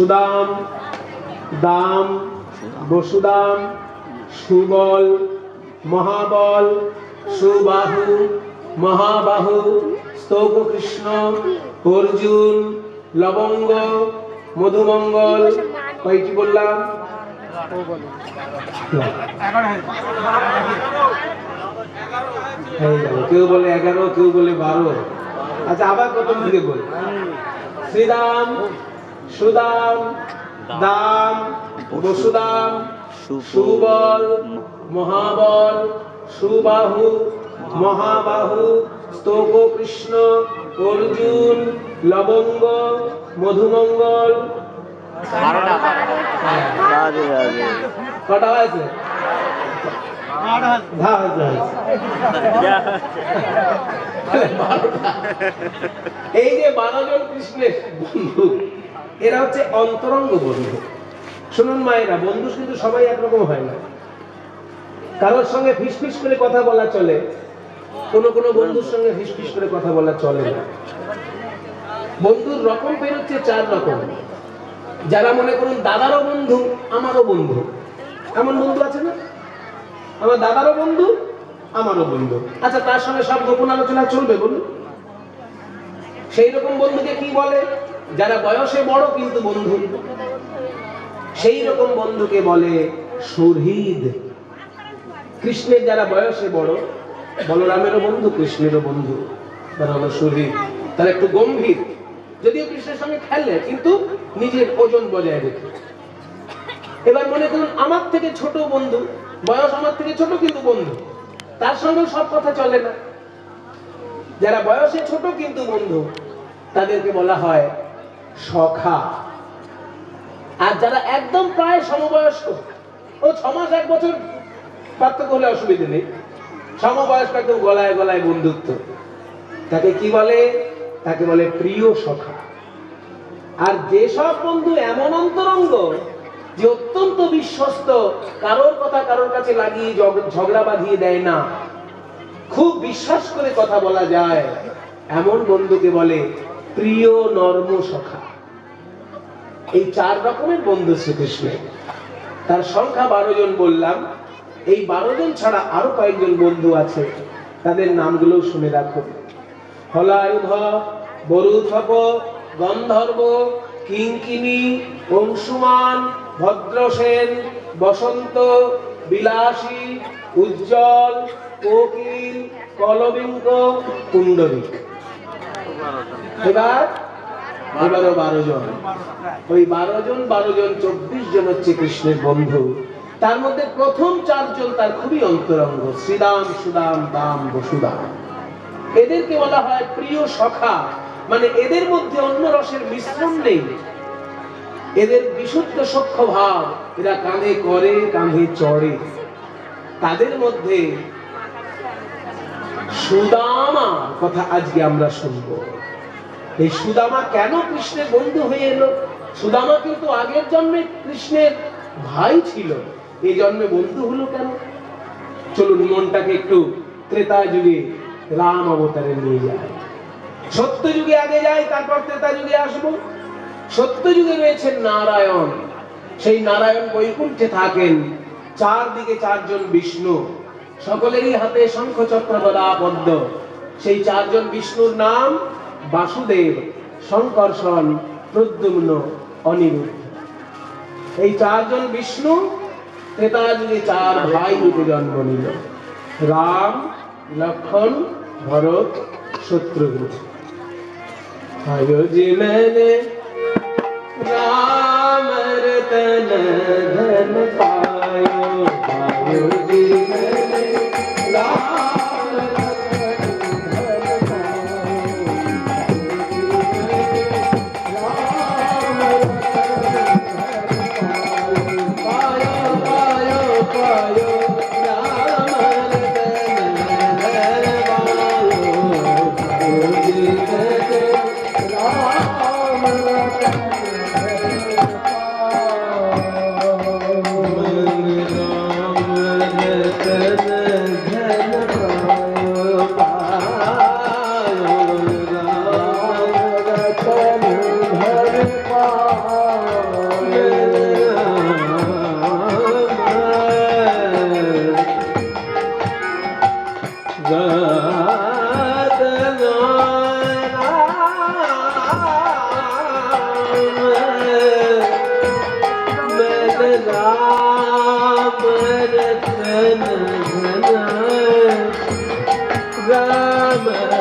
সুদাম, দাম, বসুদাম, সুবল, মহাবল, সুবাহু, মহাবাহু স্তৌক কৃষ্ণ অর্জুন, লবঙ্গ, মধুমঙ্গল কয়টি বললাম? কেউ বলে এগারো, কেউ বলে বারো। আচ্ছা আবার কত দিকে বল। শ্রীরাম সুদাম দাম বসুদাম সুবল মহাবল সুবাহু মহাবাহু স্তোক কৃষ্ণ অর্জুন লবঙ্গ মধুমঙ্গল। কটা হয়েছে। এই যে বারো জন কৃষ্ণের বন্ধু এরা হচ্ছে অন্তরঙ্গ বন্ধু। শুনুন মায়েরা বন্ধু কিন্তু সবাই একরকম হয় না। কারোর সঙ্গে ফিসফিস করে কথা বলা চলে, কোন কোন বন্ধুর সঙ্গে ফিসফিস করে কথা বলা চলে না। বন্ধুর রকম বেরোচ্ছে চার রকম। যারা মনে করুন দাদারও বন্ধু, আমারও বন্ধু। এমন বন্ধু আছে না? আমার দাদারও বন্ধু, আমারও বন্ধু। আচ্ছা তার সঙ্গে সব গোপন আলোচনা চলবে বলুন। সেই রকম বন্ধুকে কি বলে? যারা বয়সে বড় কিন্তু বন্ধু। সেই রকম বন্ধুকে বলে সুহৃদ কৃষ্ণের যারা বয়সে বড়, বলরামেরও বন্ধু, কৃষ্ণেরও বন্ধু, তারা হলো সুহৃদ তারা একটু গম্ভীর। যদিও কৃষ্ণের সঙ্গে খেলে, কিন্তু নিজের ওজন বজায় রেখে। এবার মনে করুন, আমার থেকে ছোট বন্ধু, বয়স আমার থেকে ছোট কিন্তু বন্ধু। তার সঙ্গে সব কথা চলে না। যারা বয়সে ছোট কিন্তু বন্ধু, তাদেরকে বলা হয় সখা। আর যারা একদম প্রায় সমবয়স্ক, ও ছ মাস এক বছর পার্থক্য হলে অসুবিধে নেই। সমবয়স্ক একদম গলায় গলায় বন্ধুত্ব। তাকে কি বলে? তাকে বলে প্রিয় সখা। আর যেসব বন্ধু এমন অন্তরঙ্গ যে অত্যন্ত বিশ্বস্ত, কারোর কথা কারোর কাছে লাগিয়ে ঝগড়া বাঁধিয়ে দেয় না। খুব বিশ্বাস করে কথা বলা যায়। এমন বন্ধুকে বলে প্রিয় নর্ম সখা। এই চার রকমের বন্ধু শ্রীকৃষ্ণের। তার সংখ্যা বারো জন বললাম। এই বারো জন ছাড়া আরও কয়েকজন বন্ধু আছে। তাদের নামগুলো শুনে রাখো। হলায়ুধ বরুথপ গন্ধর্ব কিঙ্কিনি অংশুমান, ভদ্রসেন, বসন্ত, বিলাসী, উজ্জ্বল, কোকিল কলবিঙ্ক কুণ্ডলিক। এবার এবারও বারো জন। ওই বারো জন বারো জন, চব্বিশ জন হচ্ছে কৃষ্ণের বন্ধু। তার মধ্যে প্রথম চারজন তার খুবই অন্তরঙ্গ, শ্রীদাম, সুদাম, দাম, বসুদাম। এদেরকে বলা হয় প্রিয় সখা। মানে এদের মধ্যে অন্য রসের মিশ্রণ নেই। এদের বিশুদ্ধ সখ্য ভাব, এরা কাঁধে করে, কাঁধে চড়ে। তাদের মধ্যে সুদামা কথা আজকে আমরা শুনব। এই সুদামা কেন কৃষ্ণের বন্ধু হয়ে এলো? সুদামা কিন্তু আগের জন্মে কৃষ্ণের ভাই ছিল। এই জন্মে বন্ধু হলো কেন? চলুন মনটাকে একটু ত্রেতা যুগে রাম অবতারে নিয়ে যায় সত্য যুগে আগে যাই, তারপর ত্রেতা যুগে আসব। সত্য যুগে রয়েছেন নারায়ণ। সেই নারায়ণ বৈকুণ্ঠে থাকেন। চারদিকে চারজন বিষ্ণু। সকলেরই হাতে শঙ্খ চক্র গদা পদ্ম সেই চারজন বিষ্ণুর নাম বাসুদেব সংকর্ষণ প্রদ্যুম্ন অনিরুদ্ধ এই চারজন বিষ্ণু তেতাজলি চার ভাই রূপে জন্ম নিল, রাম, লক্ষণ, ভরত, শত্রুঘ্ন। আয়োজি মেনে রাম Rama.